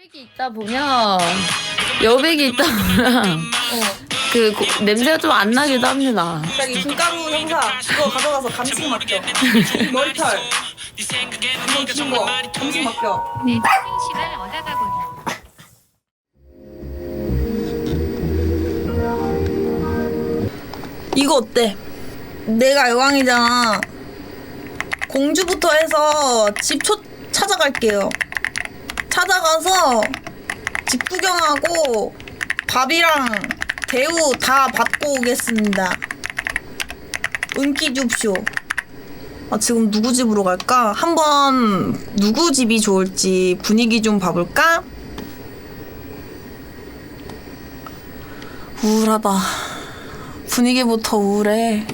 여백이 있다 보면 여백이 있다 보면 그 고- 냄새가 좀 안 나기도 합니다. 갑자기 김가루 형사 그거 가져가서 감식 맡겨 머리털. 이거 긴거 감식 맡겨 내 시발 이거 어때? 내가 여왕이잖아. 공주부터 해서 집 초, 찾아갈게요 찾아가서 집 구경하고 밥이랑 대우 다 받고 오겠습니다 은기 줍쇼 아, 지금 누구 집으로 갈까? 한번 누구 집이 좋을지 분위기 좀 봐볼까? 우울하다. 분위기부터 우울해.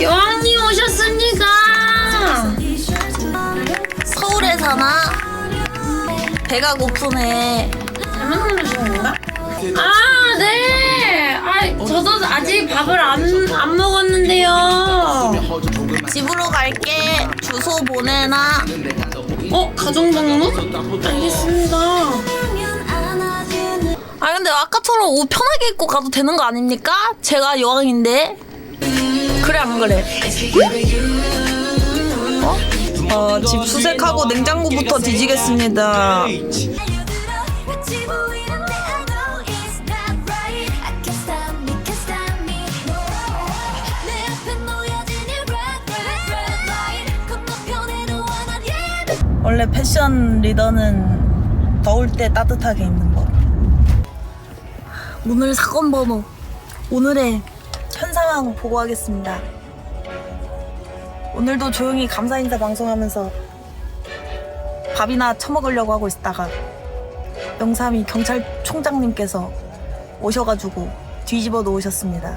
여왕님 오셨습니까? 서울에 사나? 배가 고프네. 잘못 누르신 건가? 아, 네. 아, 저도 아직 밥을 안, 안 먹었는데요. 집으로 갈게. 주소 보내나? 어, 가정 방문? 알겠습니다. 아 근데 아까처럼 옷 편하게 입고 가도 되는 거 아닙니까? 제가 여왕인데. 그래 안 그래? 어? 어, 집 수색하고 냉장고부터 뒤지겠습니다. 원래 패션 리더는 더울 때 따뜻하게 입는 거. 오늘 사건 번호 오늘의 현 상황 보고하겠습니다. 오늘도 조용히 감사 인사 방송하면서 밥이나 처먹으려고 하고 있다가 영삼이 경찰총장님께서 오셔가지고 뒤집어 놓으셨습니다.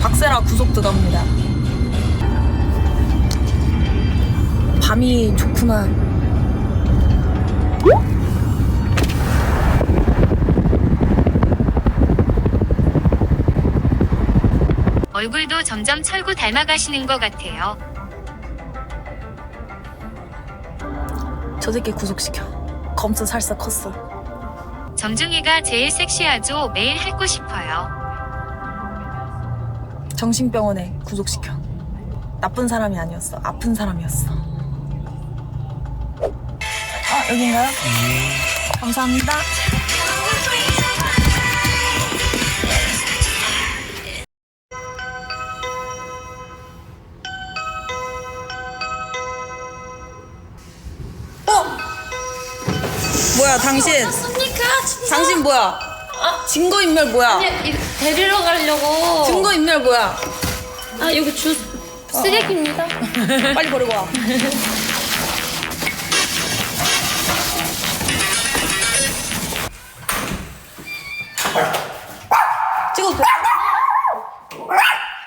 박세라 구속 들어갑니다. 밤이 좋구나. 얼굴도 점점 철구 닮아가시는 것 같아요. 저 새끼 구속시켜. 검수 살사 컸어. 점중이가 제일 섹시하죠. 매일 핥고 싶어요. 정신병원에 구속시켜. 나쁜 사람이 아니었어. 아픈 사람이었어. 아, 여긴가요? 감사합니다. 뭐야, 당신? 뭡니까? 당신 뭐야? 증거인멸 뭐야? 데리러 가려고. 증거인멸 뭐야? 아, 여기 주, 쓰레기입니다. 빨리 버리고 와. 찍어도 돼?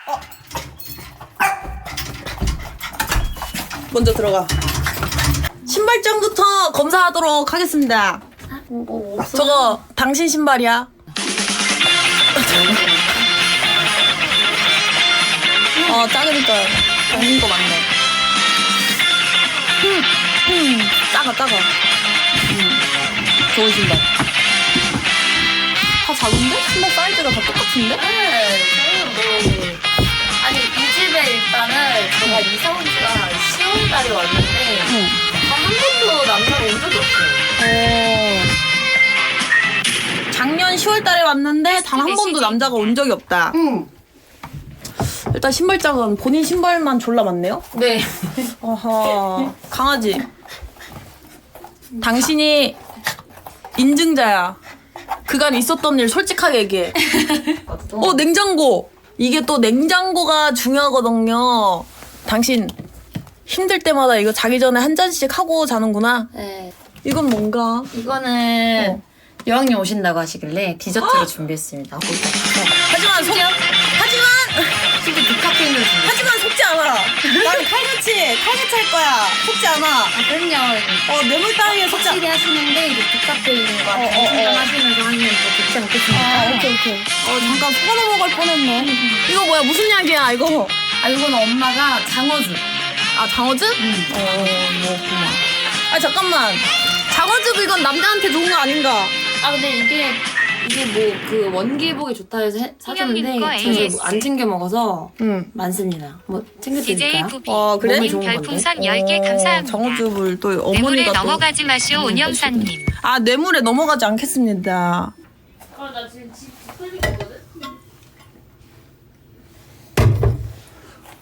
어. 먼저 들어가. 신발장부터 검사하도록 하겠습니다. 뭐, 없어. 저거 당신 신발이야. 어, 작으니까 당신 거 맞네. 음, 음, 작아, 작아. 음, 좋은 신발. 다 작은데? 신발 사이즈가 다 똑같은데? 네, 저는 뭐. 아니, 이 집에 일단은 제가 이사 온 지가 10월 달에 왔는데, 응. 작년 10월 달에 왔는데 단 한 번도 남자가 온 적이 없다. 응. 일단 신발장은 본인 신발만 졸라 많네요? 네. 어허. 강아지. 당신이 인증자야. 그간 있었던 일 솔직하게 얘기해. 어, 냉장고. 이게 또 냉장고가 중요하거든요. 당신 힘들 때마다 이거 자기 전에 한 잔씩 하고 자는구나. 네. 이건 뭔가? 이거는 어. 여왕님 오신다고 하시길래 디저트로 아! 준비했습니다. 어, 하지만 속 하지만 하지만 속지 않아. 나는 칼같이 칼같이 할 거야. 속지 않아. 아 그럼요. 어 뇌물 따위에 속지 않아. 하시는데 이제 디카페인과 어, 어, 어. 하시면서 하면 또아 오케이 오케이. 어 잠깐 속아 넘어갈 뻔했네. 이거 뭐야 무슨 약이야 이거? 아 이건 엄마가 장어주. 아 장어즈? 응. 음. 어, 어, 어 뭐구만. 아 잠깐만. 장어즙 이건 남자한테 좋은 거 아닌가? 아, 근데 이게 이게 뭐 그 원기복이 좋다 해서 해- 사줬는데 AS. 안 챙겨 먹어서 응. 많습니다. 뭐 DJ 챙겨드릴까요? 부비 아, 그래? 님 좋은 건데. 별풍선 10개 감사합니다. 장어즙을 또 뇌물에 어머니가 또. 넘어가지 마시오 운영사님. 아 뇌물에 넘어가지 않겠습니다. 아, 나 지금 집 흘리거든?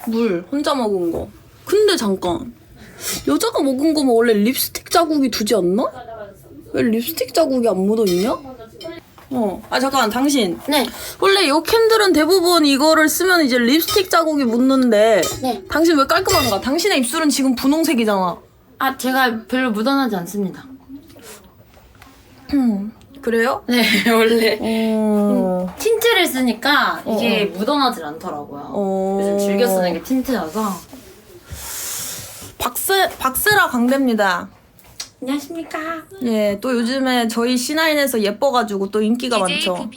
물 혼자 먹은 거. 근데 잠깐 여자가 먹은 거면 원래 립스틱 자국이 두지 않나? 왜 립스틱 자국이 안 묻어 있냐? 어. 아 잠깐 당신. 네. 원래 이 캔들은 대부분 이거를 쓰면 이제 립스틱 자국이 묻는데 네. 당신 왜 깔끔한가? 당신의 입술은 지금 분홍색이잖아. 아, 제가 별로 묻어나지 않습니다. 그래요? 네, 원래. 어. 틴트를 쓰니까 이게 묻어나질 않더라고요. 어. 요즘 즐겨 쓰는 게 틴트여서. 박세 박세라 광대입니다. 안녕하십니까. 예, 또 요즘에 저희 C9에서 예뻐가지고 또 인기가 DJ 많죠.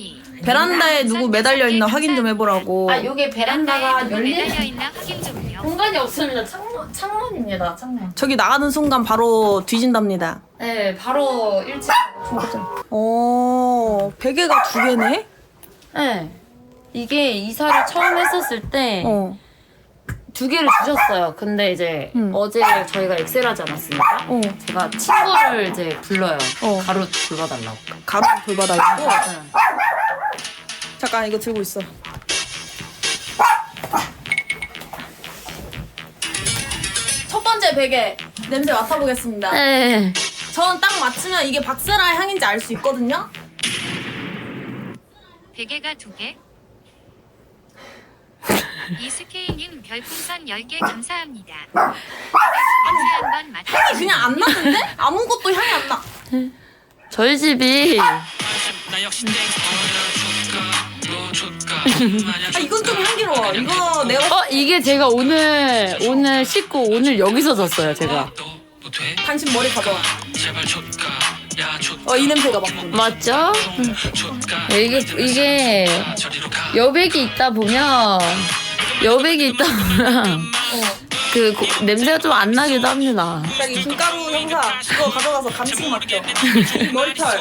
베란다에 누구 매달려 있나 확인 좀 해보라고. 아, 요게 베란다가 열리는 있나 확인 좀요. 공간이 없습니다. 창문, 창문입니다, 창문. 저기 나가는 순간 바로 뒤진답니다. 네, 바로 1층. 어, 베개가 두 개네? 네. 이게 이사를 처음 했었을 때 두 어. 개를 주셨어요. 근데 이제 음. 어제 저희가 엑셀하지 않았습니까? 어. 제가 친구를 이제 불러요. 어. 가루 돌봐달라고. 가루 돌봐달라고? 네. 잠깐, 이거 들고 있어. 첫 번째 베개 냄새 맡아보겠습니다. 네. 저는 딱 맞추면 이게 박세라의 향인지 알 수 있거든요? 베개가 두 개. 이스케이님 별풍선 10개 감사합니다. 냄새 한번 맡아. 향이 그냥 안 나는데? 아무것도 향이 안 나. 저희 집이 아, 이건 좀 향기로워. 이거 내가 어 이게 제가 오늘 오늘 씻고 오늘 여기서 잤어요 제가 당신 머리 가져와. 어, 이 냄새가 막. 맞죠? 이게 이게 여백이 있다 보면 여백이 있다 보면 그 고- 냄새가 좀 안 나기도 합니다. 갑자기 김가루 형사 그거 가져가서 감식 맡겨. 머리털.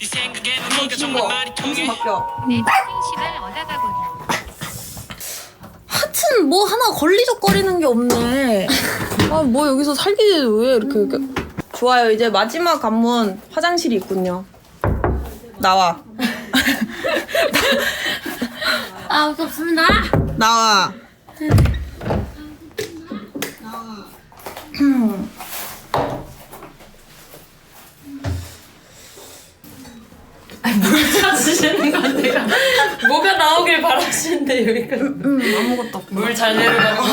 이거 긴거 감식 맡겨. 내 얻어가보니. 하여튼 뭐 하나 걸리적거리는 게 없네. 아 뭐 여기서 살기 왜 이렇게, 이렇게. 좋아요. 이제 마지막 관문 화장실이 있군요. 나와. 아 무섭습니다. 나와. 찾으시는 건데요. 뭐가 나오길 바라시는데 여기가 아무것도 없고. 물 잘 내려가는 거.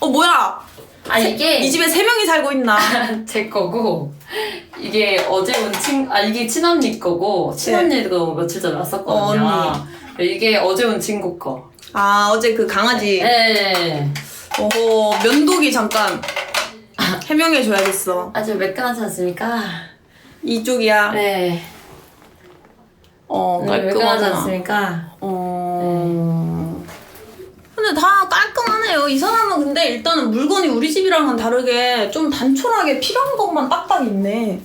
어 뭐야? 아 이게 이 집에 세 명이 살고 있나? 제 거고 이게 어제 온 친, 아 이게 친언니 거고 친언니도 며칠 전에 왔었거든요. 어, 이게 어제 온 친구 거. 아 어제 그 강아지. 네. 어 면도기 잠깐 해명해 줘야겠어. 아주 매끈하지 않습니까? 이쪽이야. 네. 어 네, 매끈하지 깔끔하잖아. 않습니까? 어. 근데 다 깔끔하네요. 이 사람은 근데 일단은 물건이 우리 집이랑은 다르게 좀 단촐하게 필요한 것만 딱딱 있네.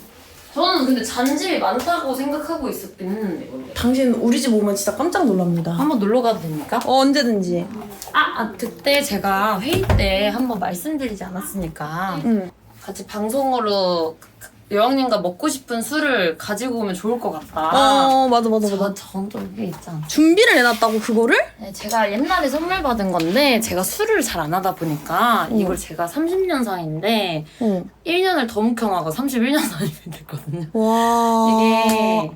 저는 근데 잔집이 많다고 생각하고 있었긴 했는데 원래. 당신 우리 집 오면 진짜 깜짝 놀랍니다. 한번 놀러 가도 됩니까? 어, 언제든지. 아, 아 그때 제가 회의 때 한번 말씀드리지 않았습니까? 응. 같이 방송으로 여왕님과 먹고 싶은 술을 가지고 오면 좋을 것 같다. 어 맞아 맞아 맞아. 저, 저좀 이게 있잖아. 준비를 해놨다고 그거를? 네, 제가 옛날에 선물 받은 건데 제가 술을 잘 안 하다 보니까 이걸 제가 30년 사이인데 어. 1년을 더 묵혀놔가 31년 사이 됐거든요. 와. 이게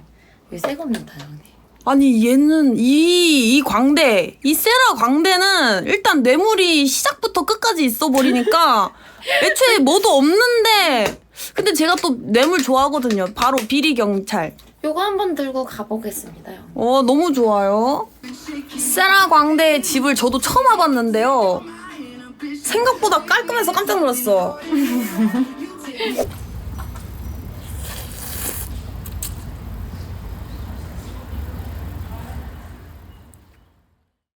이게 새 겁니다, 형님. 아니 얘는 이, 이 광대 이 세라 광대는 일단 뇌물이 시작부터 끝까지 있어 버리니까 애초에 뭐도 없는데 근데 제가 또 뇌물 좋아하거든요 바로 비리 경찰 요거 한번 들고 가보겠습니다, 형. 어 너무 좋아요 세라 광대의 집을 저도 처음 와봤는데요 생각보다 깔끔해서 깜짝 놀랐어.